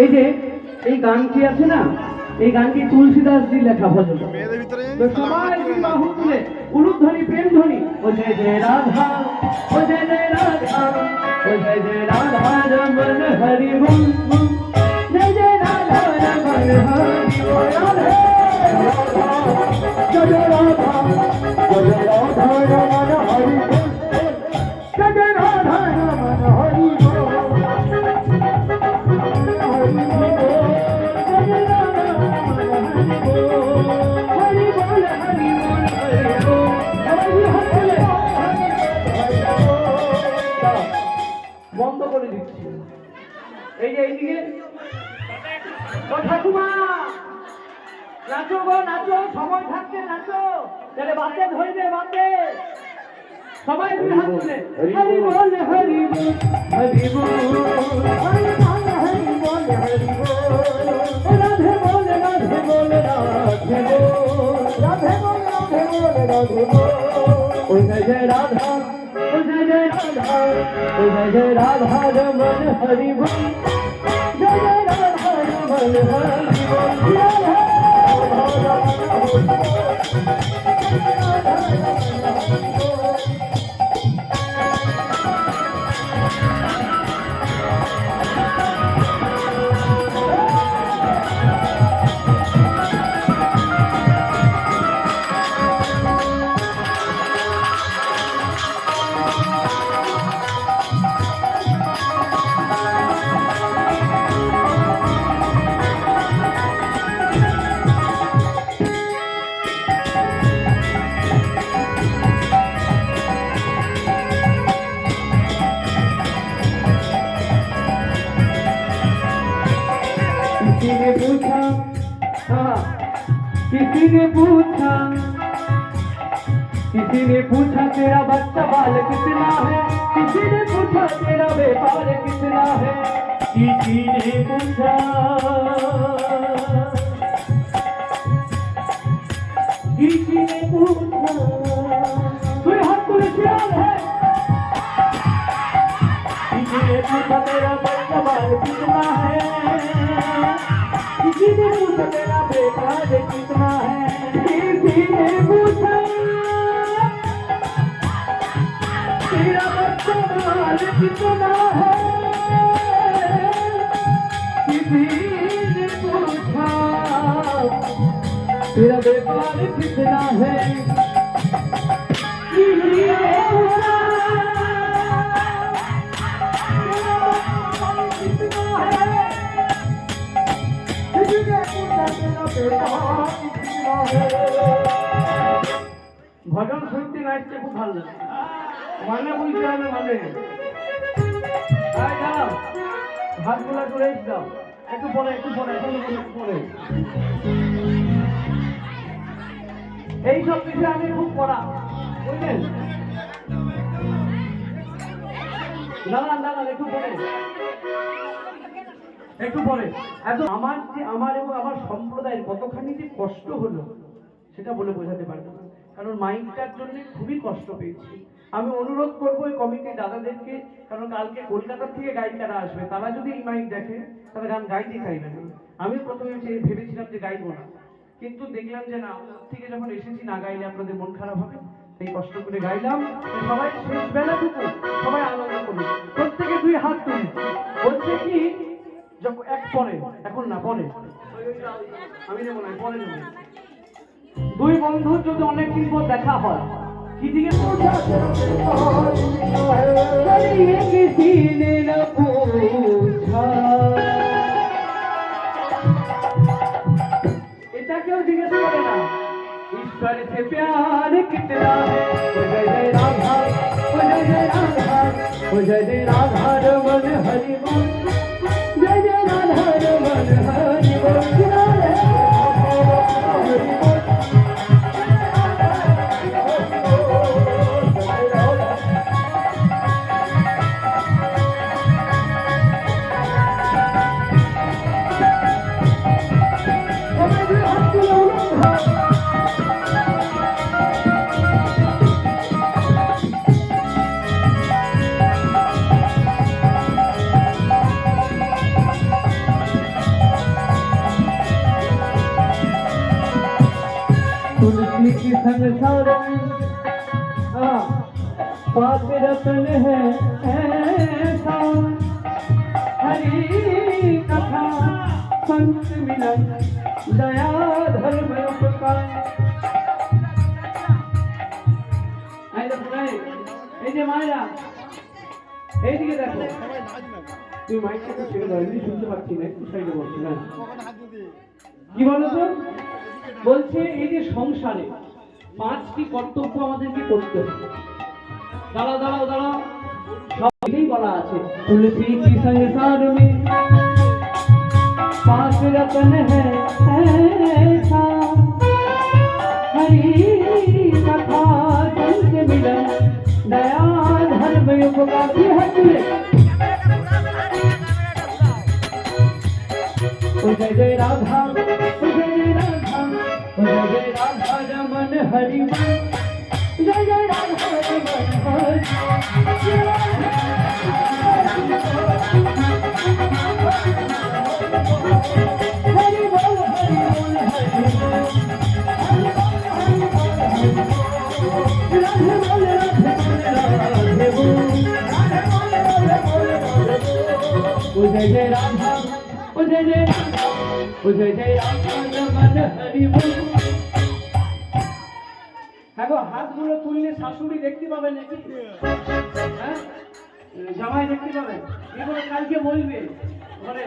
এই যে এই গানটি আছে না? এই গানটি তুলসীদাস জি লেখা ভজন? মেয়েদের ভিতরে তো সবাই বাহু তুলে উলুধ্বনি প্রেম ধ্বনি ও জয় জয় রাধা ও জয় জয় রাধা ও জয় জয় রাধা রমন হরি বল। এই যে এইদিকে। ঠাকুমা! নাচো গো নাচো সময় থাকতে নাচো। তাহলে বাতে ধরবে বাতে সবাই দুই হাত তুলে। হরি বল হরি বল হরি বল। ও জয় জয় রাধা রমন হরি বল জয় জয় রাধা রমন হরি বল রাধা हाँ किसी ने पूछा, किसी ने पूछा, तेरा बच्चा बाल कितना है? किसी ने पूछा, तेरा व्यापार कितना है? किसी ने पूछा, किसी ने पूछा हाथ को ख्याल है। किसी ने पूछा, तेरा बच्चा बाल कितना है? बेकार कितना है? किसी ने पूछा, तेरा बच्चा कितना किसी ने पूछा, तेरा व्यापार कितना है? ভজন শুনতে নাচতে খুব ভালো লাগে মানে বুঝতে হবে মানে আয় হাতগুলা করে দাও। একটু পরে একটু পরে একটু পরে। এই সব কিছু আমি খুব পড়া বুঝলেন? দাঁড়ান দাঁড়ান, একটু পরে। একটু পরে। এত আমার যে আমার এবং আমার সম্প্রদায়ের কতখানি যে কষ্ট হলো, সেটা বলে বোঝাতে পারব কারণ মাইকটার জন্য খুবই কষ্ট পেয়েছি। আমি অনুরোধ করব এই কমিটির দাদাদেরকে, কারণ কালকে কলকাতা থেকে গায়িকারা আসবে, তারা যদি এই মাইক দেখে তারা গান গাইতে চাইবে না। আমি প্রথমে ভেবেছিলাম যে গাইবো না। কিন্তু দেখলাম যে না থেকে যখন এসেছি না গাইলে আপনাদের মন খারাপ হবে এই কষ্ট করে গাইলাম। সবাই শেষ বেলাটুকু সবাই আনন্দ করুন। প্রত্যেকে দুই হাত তুলি বলছে কি, যখন এক পরে, এখন না, পরে। আমি নেব না পরে নেব দুই বন্ধুর যদি অনেকদিন পর দেখা হয়, কি দিকে এটা কেউ জিজ্ঞেস করে না। ঈশ্বর সে প্যার কিতনা জয় জয় রাধা জয় জয় রাধা জয় জয় রাধা রমন হরি রাধা জয় জয় রাধা রমন হরি বল। की हाँ, है ऐसा। हरी कथा संत मिलन दया धर्म দিকে মায়েরা। এই দিকে দেখো। তুমি মাইকটা একটু ছেড়ে দাও, এমনি শুনতে পাচ্ছি না, একটু সাইডে বলছি না কি বলো তো বলছে, এই যে সংসারে পাঁচটি কর্তব্য আমাদেরকে করতে হবে। দাঁড়াও দাঁড়াও দাঁড়াও। সব বলা আছে, তুলসী কি সংসার মে পাঁচ রতন হ্যাঁ হরি जय जय राधा ओ जय जय राधा ओ जय जय राधा रमन हरि मन जय जय राधा रमन हरि हरि ओ जय जय राधा ओ जय जय राधा रमन हरि बोल হ্যাঁ গো হাতগুলো তুললে শাশুড়ি দেখতে পাবে নাকি হ্যাঁ জামাই দেখতে পাবে এগুলো কালকে বলবে ঘরে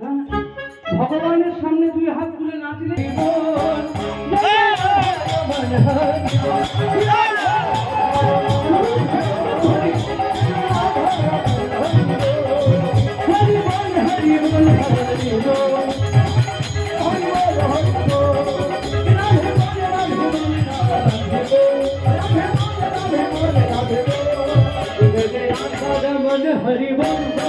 হ্যাঁ? ভগবানের সামনে দুই হাত তুলে নাচলে हरिवंश